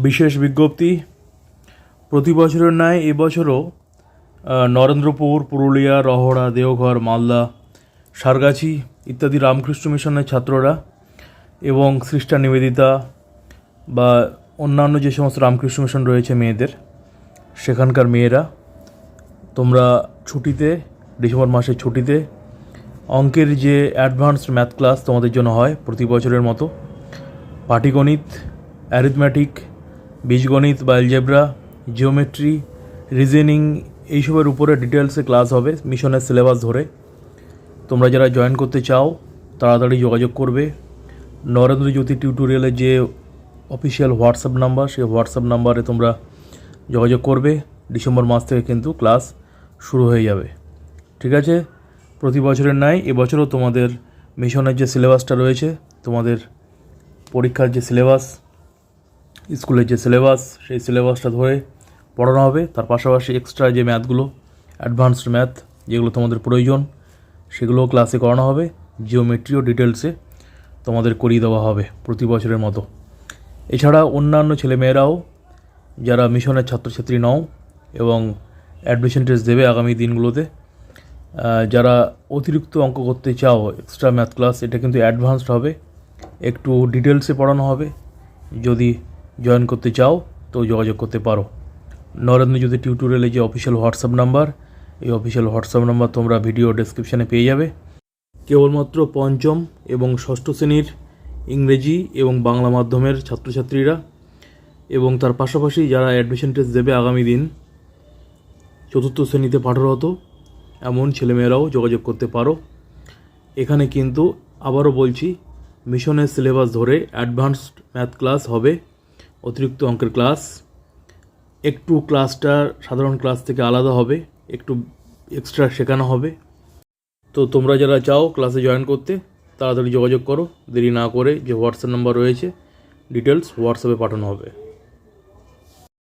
বিশেষ বিজ্ঞপ্তি, প্রতি বছরের ন্যায় এবছরও নরেন্দ্রপুর, পুরুলিয়া, রহড়া, দেওঘর, মালদা, সারগাছি ইত্যাদি রামকৃষ্ণ মিশনের ছাত্ররা এবং সিস্টার নিবেদিতা বা অন্যান্য যে সমস্ত রামকৃষ্ণ মিশন রয়েছে মেয়েদের, সেখানকার মেয়েরা, তোমরা ছুটিতে, ডিসেম্বর মাসের ছুটিতে অঙ্কের যে অ্যাডভান্সড ম্যাথ ক্লাস তোমাদের জন্য হয় প্রতি বছরের মতো, পাটিগণিত, অ্যারিথমেটিক বীজগণিত বা অ্যালজেব্রা জিওমেট্রি রিজনিং এইসবের উপরে ডিটেলসে ক্লাস হবে মিশনের সিলেবাস ধরে। তোমরা যারা জয়েন করতে চাও, তাড়াতাড়ি যোগাযোগ করবে। নরেন্দ্র জ্যোতি টিউটোরিয়ালের যে অফিসিয়াল হোয়াটসঅ্যাপ নাম্বার সেই হোয়াটসঅ্যাপ নাম্বারে তোমরা যোগাযোগ করবে। ডিসেম্বর মাস থেকে কিন্তু ক্লাস শুরু হয়ে যাবে। ঠিক আছে? প্রতি বছরের ন্যায়, এবছরও তোমাদের মিশনের যে সিলেবাসটা রয়েছে, তোমাদের পরীক্ষার যে সিলেবাস স্কুলের যে সিলেবাস সেই সিলেবাসটা ধরে পড়ানো হবে। তার পাশাপাশি এক্সট্রা যে ম্যাথগুলো অ্যাডভান্সড ম্যাথ যেগুলো তোমাদের প্রয়োজন, সেগুলোও ক্লাসে করানো হবে। জিওমেট্রিও ডিটেলসে তোমাদের করিয়ে দেওয়া হবে প্রতি বছরের মতো। এছাড়া অন্যান্য ছেলেমেয়েরাও, যারা মিশনের ছাত্রছাত্রী নও এবং অ্যাডমিশন টেস্ট দেবে আগামী দিনগুলোতে যারা অতিরিক্ত অঙ্ক করতে চাও এক্সট্রা ম্যাথ ক্লাস এটা কিন্তু অ্যাডভান্সড হবে। একটু ডিটেলসে পড়ানো হবে। যদি জয়েন করতে চাও, তো যোগাযোগ করতে পারো। নরেন্দ্র জ্যোতি টিউটোরিয়ালে যে অফিসিয়াল হোয়াটসঅ্যাপ নাম্বার এই অফিসিয়াল হোয়াটসঅ্যাপ নাম্বার তোমরা ভিডিও ডেসক্রিপশানে পেয়ে যাবে। কেবলমাত্র পঞ্চম এবং ষষ্ঠ শ্রেণির ইংরেজি এবং বাংলা মাধ্যমের ছাত্রছাত্রীরা এবং তার পাশাপাশি যারা অ্যাডমিশন টেস্ট দেবে আগামী দিন, চতুর্থ শ্রেণীতে পাঠরত, এমন ছেলেমেয়েরাও যোগাযোগ করতে পারো। এখানে কিন্তু আবারও বলছি মিশনের সিলেবাস ধরে অ্যাডভান্সড ম্যাথ ক্লাস হবে। অতিরিক্ত অঙ্কের ক্লাস একটু ক্লাসটা সাধারণ ক্লাস থেকে আলাদা হবে, একটু এক্সট্রা শেখানো হবে। তো তোমরা যারা চাও ক্লাসে জয়েন করতে, তাড়াতাড়ি যোগাযোগ করো, দেরি না করে যে হোয়াটসঅ্যাপ নাম্বার রয়েছে ডিটেলস হোয়াটসঅ্যাপে পাঠানো হবে।